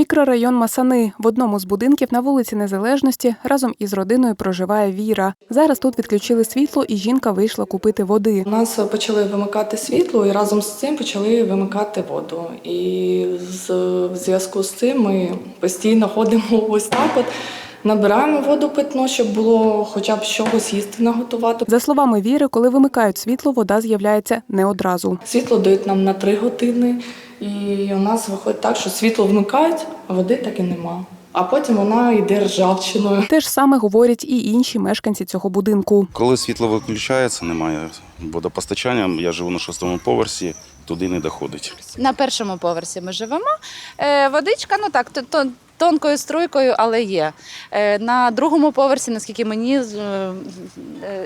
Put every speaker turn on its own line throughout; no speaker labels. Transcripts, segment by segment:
Мікрорайон Масани. В одному з будинків на вулиці Незалежності разом із родиною проживає Віра. Зараз тут відключили світло, і жінка вийшла купити води.
У нас почали вимикати світло і разом з цим почали вимикати воду. І в зв'язку з цим ми постійно ходимо ось так. От набираємо воду питну, щоб було хоча б чогось їсти наготувати.
За словами Віри, коли вимикають світло, вода з'являється не одразу.
Світло дають нам на три години, і у нас виходить так, що світло вмикають, а води так і нема. А потім вона йде ржавчиною.
Те ж саме говорять і інші мешканці цього будинку.
Коли світло виключається, немає водопостачання. Я живу на шостому поверсі, туди не доходить.
На першому поверсі ми живемо. Е, водичка, ну так, то- то- тонкою струйкою, але є. Е, на другому поверсі, наскільки мені е,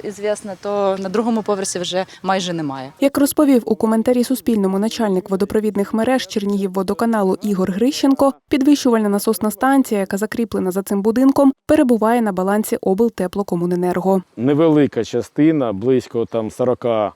е, звісно, то на другому поверсі вже майже немає.
Як розповів у коментарі Суспільному начальник водопровідних мереж Чернігівводоканалу Ігор Грищенко, підвищувальна насосна станція, яка закріплена за цим будинком, перебуває на балансі облтеплокомуненерго.
невелика частина, близько там 40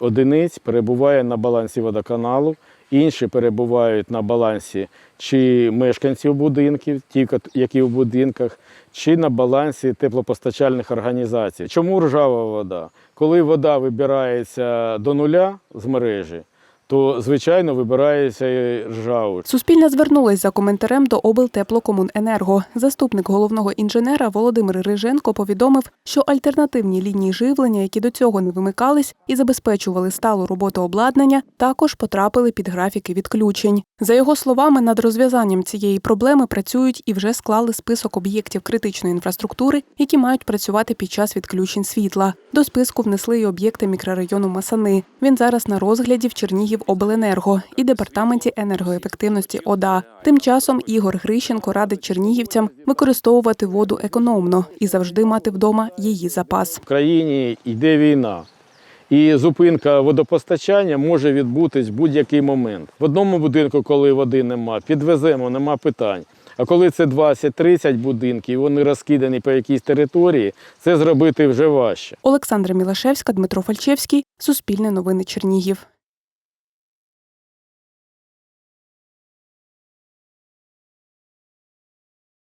одиниць, перебуває на балансі водоканалу. Інші перебувають на балансі чи мешканців будинків, ті, які в будинках, чи на балансі теплопостачальних організацій. Чому ржава вода? Коли вода вибирається до нуля з мережі, то звичайно вибирається і ржаву.
Суспільне звернулась за коментарем до облтеплокомуненерго. Заступник головного інженера Володимир Риженко повідомив, що альтернативні лінії живлення, які до цього не вимикались і забезпечували сталу роботу обладнання, також потрапили під графіки відключень. За його словами, над розв'язанням цієї проблеми працюють і вже склали список об'єктів критичної інфраструктури, які мають працювати під час відключень світла. До списку внесли й об'єкти мікрорайону Масани. Він зараз на розгляді в Чернігівобленерго і департаменті енергоефективності ОДА. Тим часом Ігор Грищенко радить чернігівцям використовувати воду економно і завжди мати вдома її запас.
В країні йде війна. І зупинка водопостачання може відбутись в будь-який момент. В одному будинку, коли води нема, підвеземо, нема питань. А коли це 20-30 будинків, вони розкидані по якійсь території, це зробити вже важче.
Олександра Мілашевська, Дмитро Фальчевський, Суспільне новини Чернігів.